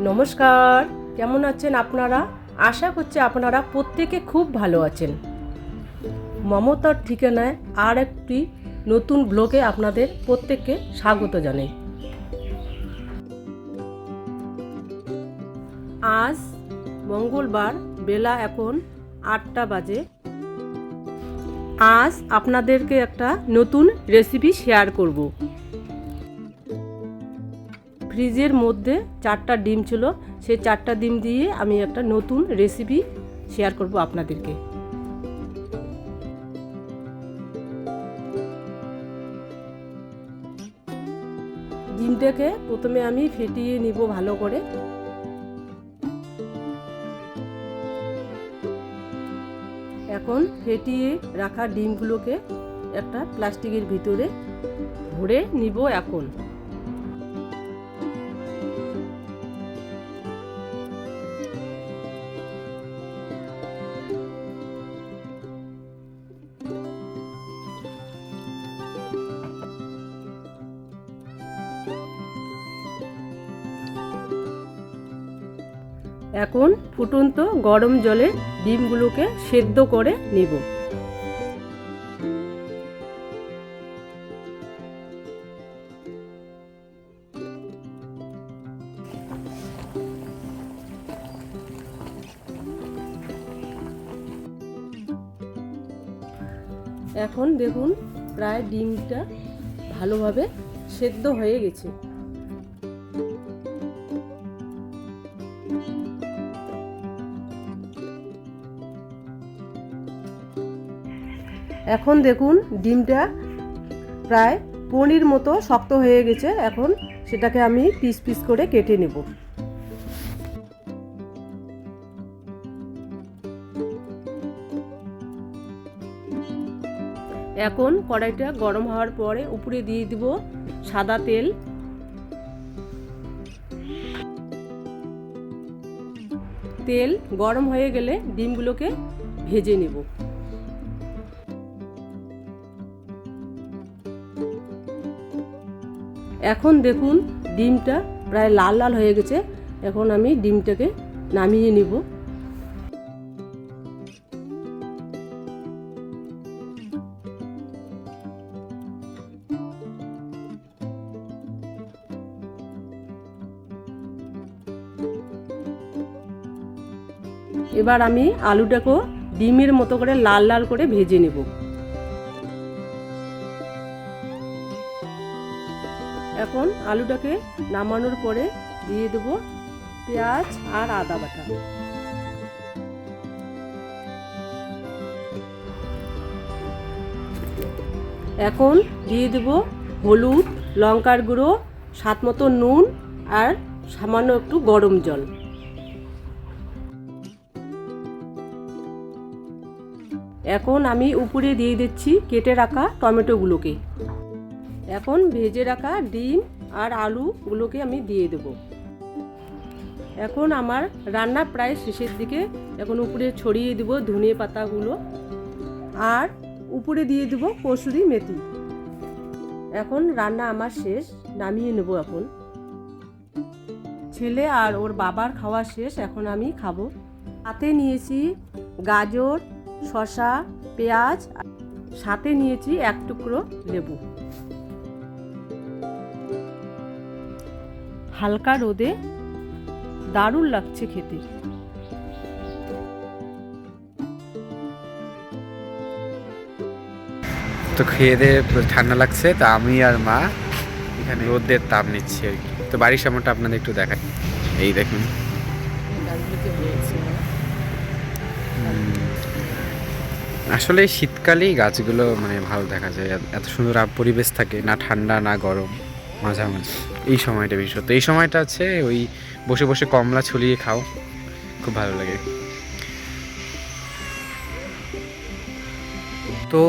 নমস্কার, কেমন আছেন আপনারা? আশা করছি আপনারা প্রত্যেকে খুব ভালো আছেন। মমতার ঠিকানায় আর একটি নতুন ব্লগে আপনাদের প্রত্যেককে স্বাগত জানাই। আজ মঙ্গলবার বেলা এখন আটটা বাজে। আজ আপনাদেরকে একটা নতুন রেসিপি শেয়ার করব। ফ্রিজের মধ্যে চারটা ডিম ছিল, সেই চারটা ডিম দিয়ে আমি একটা নতুন রেসিপি শেয়ার করব আপনাদেরকে। ডিমটাকে প্রথমে আমি ফেটিয়ে নিব ভালো করে। এখন ফেটিয়ে রাখা ডিমগুলোকে একটা প্লাস্টিকের ভিতরে ভরে নিব এখন। এখন ফুটন্ত গরম জলে ডিমগুলোকে সেদ্ধ করে নিব। এখন দেখুন, প্রায় ডিমটা ভালোভাবে সেদ্ধ হয়ে গেছে। এখন দেখুন, ডিমটা প্রায় পনির মতো শক্ত হয়ে গেছে। এখন সেটাকে আমি পিস পিস করে কেটে নেব। এখন কড়াইটা গরম হওয়ার পরে উপরে দিয়ে দিব সাদা তেল। তেল গরম হয়ে গেলে ডিমগুলোকে ভেজে নেব। এখন দেখুন ডিমটা প্রায় লাল লাল হয়ে গেছে। এখন আমি ডিমটাকে নামিয়ে নিব। এবার আমি আলুটাকেও ডিমের মতো করে লাল লাল করে ভেজে নেব। এখন আলুটাকে নামানোর পরে দিয়ে দেব পেঁয়াজ আর আদা বাটা। এখন দিয়ে দেব হলুদ, লঙ্কার গুঁড়ো, স্বাদ মতো নুন আর সামান্য একটু গরম জল। এখন আমি উপরে দিয়ে দিচ্ছি কেটে রাখা টমেটোগুলোকে। এখন ভেজে রাখা ডিম আর আলুগুলোকে আমি দিয়ে দেব। এখন আমার রান্না প্রায় শেষের দিকে। এখন উপরে ছড়িয়ে দেব ধনিয়া পাতাগুলো আর উপরে দিয়ে দেব কসুরি মেথি। এখন রান্না আমার শেষ, নামিয়ে নেব এখন। ছেলে আর ওর বাবার খাওয়া শেষ, এখন আমি খাব। হাতে নিয়েছি গাজর, শসা, পেঁয়াজ, সাথে নিয়েছি এক টুকরো লেবু। হালকা রোদে দারুণ লাগছে খেতে। তো খেয়ে দিয়ে ঠান্ডা লাগছে, তো আমি আর মা এখানে রোদের তাপ নিচ্ছি আর কি। তো বাড়ির সামনেটা আপনাদের একটু দেখাই। এই দেখুন। আসলে শীতকালেই গাছগুলো মানে ভালো দেখা যায়। এত- সুন্দর পরিবেশ থাকে, না ঠান্ডা, না গরম, মাঝামাঝি। এই সময়টা বিশেষত এই সময়টা আছে ওই বসে বসে কমলা ছড়িয়ে খাও। খুব ভালো লাগে। তো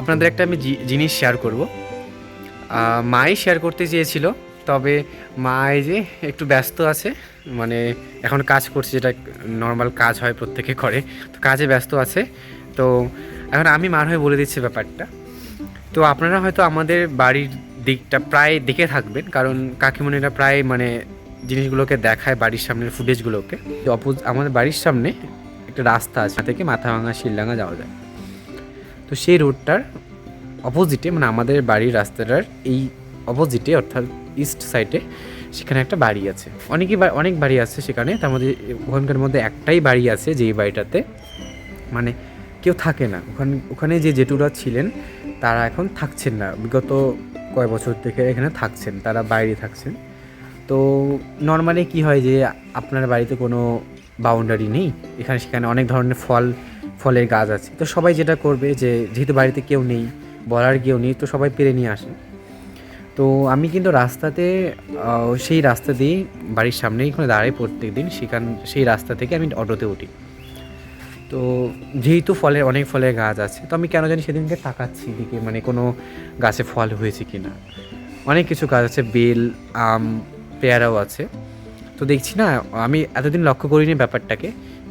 আপনাদের একটা আমি জিনিস শেয়ার করব। মাই শেয়ার করতে চেয়েছিল, তবে মা এই যে একটু ব্যস্ত আছে মানে এখন কাজ করছে, যেটা নর্মাল কাজ হয় প্রত্যেকে করে, তো কাজে ব্যস্ত আছে। তো এখন আমি মার হয়ে বলে দিচ্ছি ব্যাপারটা। তো আপনারা হয়তো আমাদের বাড়ির দিকটা প্রায় দেখে থাকবেন, কারণ কাকিমণিরা প্রায় মানে জিনিসগুলোকে দেখায় বাড়ির সামনের ফুটেজগুলোকে। অপোজ আমাদের বাড়ির সামনে একটা রাস্তা আছে থেকে মাথাভাঙা, শিলডাঙ্গা যাওয়া যায়। তো সেই রোডটার অপোজিটে মানে আমাদের বাড়ির রাস্তাটার এই অপোজিটে অর্থাৎ ইস্ট সাইডে সেখানে একটা বাড়ি আছে। অনেকই অনেক বাড়ি আছে সেখানে, তার মধ্যে ওখানকার মধ্যে একটাই বাড়ি আছে যেই বাড়িটাতে মানে কেউ থাকে না। ওখানে ওখানে যে জেঠুরা ছিলেন, তারা এখন থাকছেন না। বিগত কয় বছর থেকে এখানে থাকছেন, তারা বাইরে থাকছেন। তো নর্মালি কি হয় যে, আপনার বাড়িতে কোনো বাউন্ডারি নেই, এখানে সেখানে অনেক ধরনের ফল, ফলের গাছ আছে। তো সবাই যেটা করবে যে, যেহেতু বাড়িতে কেউ নেই, বলার কেউ নেই, তো সবাই পেরে নিয়ে আসে। তো আমি কিন্তু রাস্তাতে সেই রাস্তা দিয়েই বাড়ির সামনেই এখানে দাঁড়াই প্রত্যেক দিন সেখান, সেই রাস্তা থেকে আমি অটোতে উঠি। তো যেহেতু ফলের অনেক ফলের গাছ আছে, তো আমি কেন জানি সেদিনকে তাকাচ্ছি দিকে মানে কোনো গাছে ফল হয়েছে কি না অনেক কিছু গাছ আছে, বেল, আম, পেয়ারাও আছে। তো দেখছি না, আমি এতদিন লক্ষ্য করিনি ব্যাপারটাকে,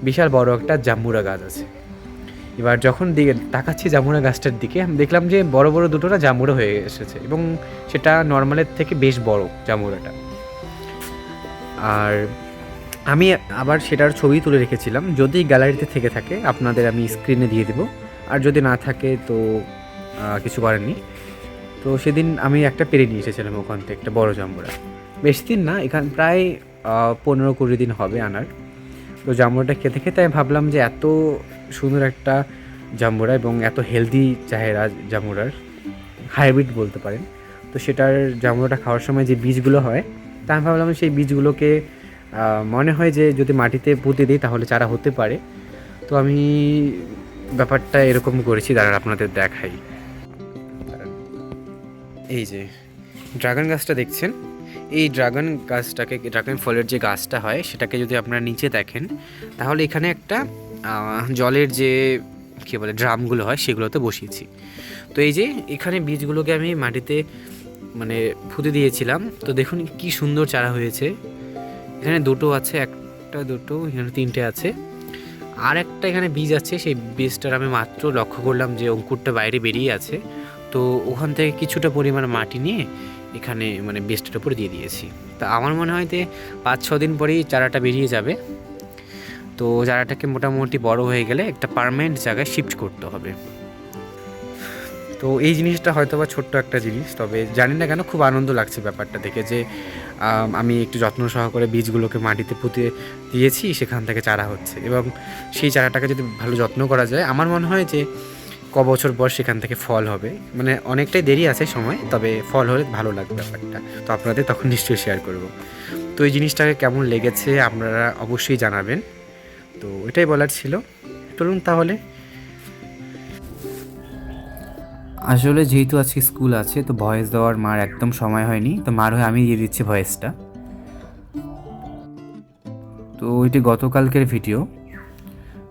বিশাল বড় একটা জাম্বুরা গাছ আছে। এবার যখন দিকে তাকাচ্ছি জামুরা গাছটার দিকে, আমি দেখলাম যে বড় বড় দুটো না জামুরা হয়ে এসেছে এবং সেটা নর্মালের থেকে বেশ বড় জামুরাটা। আর আমি আবার সেটার ছবি তুলে রেখেছিলাম। যদি গ্যালারিতে থেকে থাকে, আপনাদের আমি স্ক্রিনে দিয়ে দেবো। আর যদি না থাকে, তো কিছু করার নেই তো সেদিন আমি একটা পেরে নিয়ে এসেছিলাম ওখান থেকে, একটা বড় জাম্বুরা। বেশি দিন না, এখান প্রায় পনেরো কুড়ি দিন হবে আনার। তো জাম্বুরাটা খেতে খেতে আমি ভাবলাম যে এত সুন্দর একটা জাম্বুরা এবং এত হেলদি চাহেরা জাম্বুরার হাইব্রিড বলতে পারেন। তো সেটার জাম্বুরাটা খাওয়ার সময় যে বীজগুলো হয়, তা আমি ভাবলাম সেই বীজগুলোকে মনে হয় যে যদি মাটিতে পুঁতে দিই তাহলে চারা হতে পারে। তো আমি ব্যাপারটা এরকম করেছি, দাঁড়ান আপনাদের দেখাই। এই যে, ড্রাগন গাছটা দেখছেন? এই ড্রাগন গাছটাকে, ড্রাগন ফলের যে গাছটা হয়, সেটাকে যদি আপনারা নিচে দেখেন, তাহলে এখানে একটা জলের যে, কী বলে, ড্রামগুলো হয়, সেগুলোতে বসিয়েছি। তো এই যে, এখানে বীজগুলোকে আমি মাটিতে মানে ফুটে দিয়েছিলাম। তো দেখুন কি সুন্দর চারা হয়েছে। এখানে দুটো আছে, একটা দুটো, এখানে তিনটে আছে। আর একটা এখানে বীজ আছে, সেই বীজটার আমি মাত্র লক্ষ্য করলাম যে অঙ্কুরটা বাইরে বেরিয়ে আছে। তো ওখান থেকে কিছুটা পরিমাণ মাটি নিয়ে এখানে মানে বীজটার উপরে দিয়ে দিয়েছি। তা আমার মনে হয় যে পাঁচ, ছ দিন পরেই চারাটা বেরিয়ে যাবে। তো চারাটাকে মোটামুটি বড় হয়ে গেলে একটা পারমানেন্ট জায়গায় শিফট করতে হবে। তো এই জিনিসটা হয়তো বা ছোট্ট একটা জিনিস, তবে জানি না কেন খুব আনন্দ লাগছে ব্যাপারটা দেখে যে, আমি একটু যত্ন সহকারে বীজগুলোকে মাটিতে পুঁতে দিয়েছি, সেখান থেকে চারা হচ্ছে। এবং সেই চারাটাকে যদি ভালো যত্ন করা যায়, আমার মনে হয় যে ক বছর পর সেখান থেকে ফল হবে। মানে অনেকটাই দেরি আছে সময়, তবে ফল হলে ভালো লাগবে ব্যাপারটা। তো আপনাদের তখন নিশ্চয়ই শেয়ার করব। তো এই জিনিসটাকে কেমন লেগেছে আপনারা অবশ্যই জানাবেন। তো এটাই বলার ছিল। চলুন তাহলে আসলে যেহেতু আজকে স্কুল আছে, তো ভয়েস দেওয়ার মার একদম সময় হয়নি। তো মার হয়ে আমি দিয়ে দিচ্ছি ভয়েসটা। তো এটি গতকালকের ভিডিও।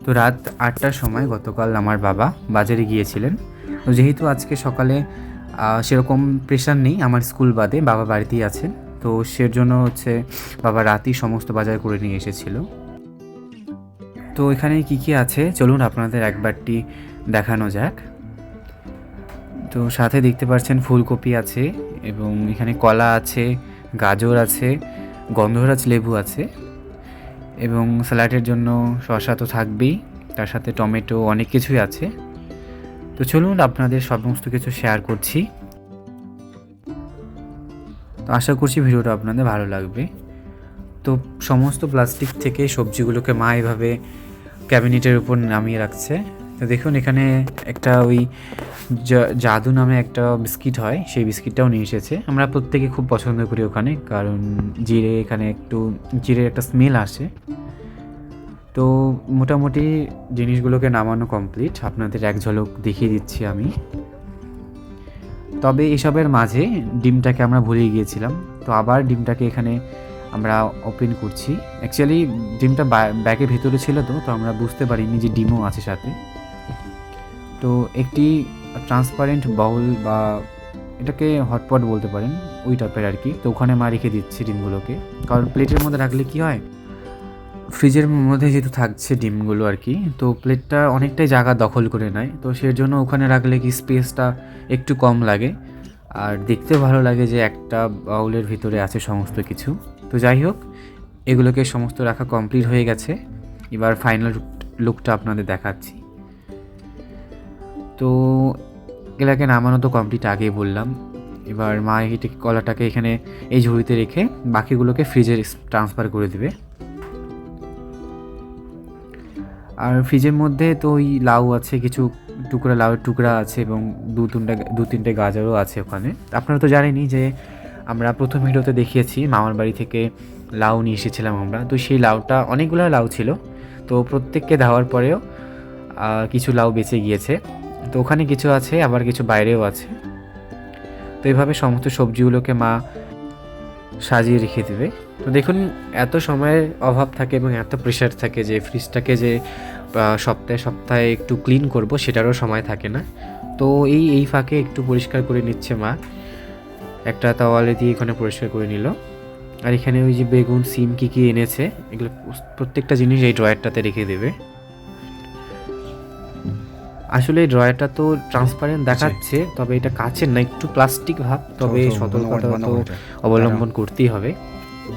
তো রাত আটটার সময় গতকাল আমার বাবা বাজারে গিয়েছিলেন। তো যেহেতু আজকে সকালে সেরকম প্রেশার নেই আমার স্কুল বাদে, বাবা বাড়িতেই আছেন। তো সের জন্য হচ্ছে বাবা রাতেই সমস্ত বাজার করে নিয়ে এসেছিল। তো এখানে কি কি আছে? চলুন আপনাদের একবারটি দেখানো যাক। তো সাথে দেখতে পাচ্ছেন ফুলকপি আছে এবং এখানে কলা আছে, গাজর আছে, গন্ধরাজ লেবু আছে এবং স্যালাডের জন্য শসা তো থাকবেই, তার সাথে টমেটো অনেক কিছুই আছে। তো চলুন আপনাদের সমস্ত কিছু শেয়ার করছি। তো আশা করছি ভিডিওটা আপনাদের ভালো লাগবে। তো সমস্ত প্লাস্টিক থেকে সবজিগুলোকে মা এভাবে ক্যাবিনেটের উপর নামিয়ে রাখছে। তো দেখুন, এখানে একটা ওই জাদু নামে একটা বিস্কিট হয়। সেই বিস্কিটটাও নিয়ে এসেছে। আমরা প্রত্যেকে খুব পছন্দ করি ওখানে, কারণ জিরে এখানে একটু, জিরের একটা স্মেল আসে। তো মোটামুটি জিনিসগুলোকে নামানো কমপ্লিট। আপনাদের এক ঝলক দেখিয়ে দিচ্ছি আমি। তবে এসবের মাঝে ডিমটাকে আমরা ভুলে গিয়েছিলাম। তো আবার ডিমটাকে এখানে আমরা ওপেন করছি। অ্যাকচুয়ালি ডিমটা ব্যাগের ভেতরে ছিল তো তো আমরা বুঝতে পারিনি যে ডিমও আছে সাথে। তো একটি ট্রান্সপারেন্ট বাউল বা এটাকে হটপট বলতে পারেন, ওই টাইপের আর কি। তো ওখানে মা রেখে দিচ্ছি ডিমগুলোকে। কারণ প্লেটের মধ্যে রাখলে কি হয়? ফ্রিজের মধ্যে যেহেতু থাকছে ডিমগুলো আর কি, তো প্লেটটা অনেকটাই জায়গা দখল করে নেয়। তো সেই জন্য ওখানে রাখলে কি স্পেসটা একটু কম লাগে। আর দেখতে ভালো লাগে যে একটা বাউলের ভিতরে আছে সমস্ত কিছু। তো যাই হোক, এগুলোকে সমস্ত রাখা কমপ্লিট হয়ে গেছে। এবার ফাইনাল লুকটা আপনাদের দেখাচ্ছি। তো এগুলাকে নামানো তো কমপ্লিট আগেই বললাম। এবার মা এটি কলাটাকে এখানে এই ঝুড়িতে রেখে বাকিগুলোকে ফ্রিজে ট্রান্সফার করে দিবে। আর ফ্রিজের মধ্যে তো ওই লাউ আছে, কিছু টুকরা, লাউয়ের টুকরা আছে এবং দু তিনটা, দু তিনটে গাজরও আছে ওখানে। আপনারা তো জানেনই যে আমরা প্রথম ভিডিওতে দেখিয়েছি, মামার বাড়ি থেকে লাউ নিয়ে এসেছিলাম আমরা। তো সেই লাউটা, অনেকগুলো লাউ ছিল। তো প্রত্যেককে দেওয়ার পরেও কিছু লাউ বেঁচে গিয়েছে। তো ওখানে কিছু আছে, আবার কিছু বাইরেও আছে। তো এইভাবে সমস্ত সবজিগুলোকে মা সাজিয়ে রেখে দেবে। তো দেখুন, এত সময়ের অভাব থাকে এবং এত প্রেশার থাকে যে ফ্রিজটাকে যে সপ্তাহে সপ্তাহে একটু ক্লিন করব, সেটারও সময় থাকে না। তো এই এই ফাঁকে একটু পরিষ্কার করে নিচ্ছে মা। একটা তাওয়ালে দিয়ে এখানে পরিষ্কার করে নিল। আর এখানে ওই যে বেগুন, সিম কী কী এনেছে, এগুলো প্রত্যেকটা জিনিস এই ড্রয়ারটাতে রেখে দেবে। আসলে এই ড্রয়ারটা তো ট্রান্সপারেন্ট দেখাচ্ছে তবে এটা কাচের না একটু প্লাস্টিক ভাব তবে সতর্কতা তো অবলম্বন করতেই হবে।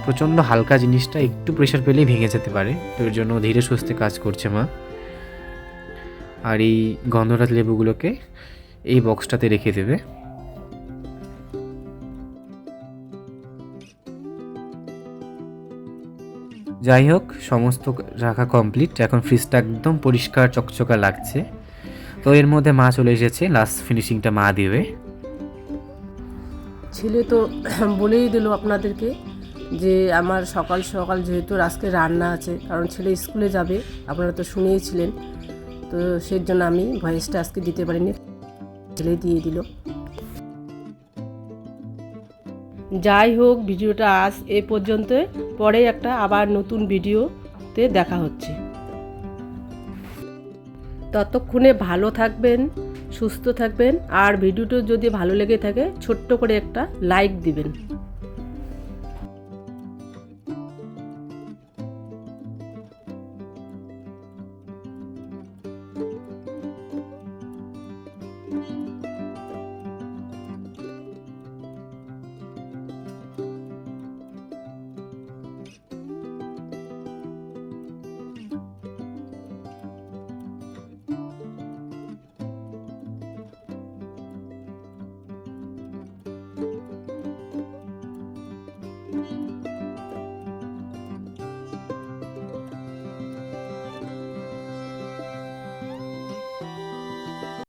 প্রচণ্ড হালকা জিনিসটা একটু প্রেশার পেলেই ভেঙে যেতে পারে তো এর জন্য ধীরে সুস্থে কাজ করছে মা। আর এই গন্ধরাজ লেবুগুলোকে এই বক্সটাতে রেখে দেবে। যাই হোক সমস্ত রাখা কমপ্লিট এখন ফ্রিজটা একদম পরিষ্কার চকচকা লাগছে। তো এর মধ্যে মা চলে এসেছে। লাস্ট ফিনিশিংটা মা দিবে। ছেলে তো বলেই দিল আপনাদেরকে যে আমার সকাল সকাল যেহেতু আজকে রান্না আছে, কারণ ছেলে স্কুলে যাবে, আপনারা তো শুনেইছিলেন। তো সেই জন্য আমি ভয়েসটা আজকে দিতে পারিনি। ছেলে দিয়ে দিল। যাই হোক, ভিডিওটা আজ এ পর্যন্ত পরে একটা আবার নতুন ভিডিওতে দেখা হচ্ছে। ততক্ষণে ভালো থাকবেন, সুস্থ থাকবেন, আর ভিডিওটি যদি ভালো লেগে থাকে, ছোট্ট করে একটা লাইক দিবেন।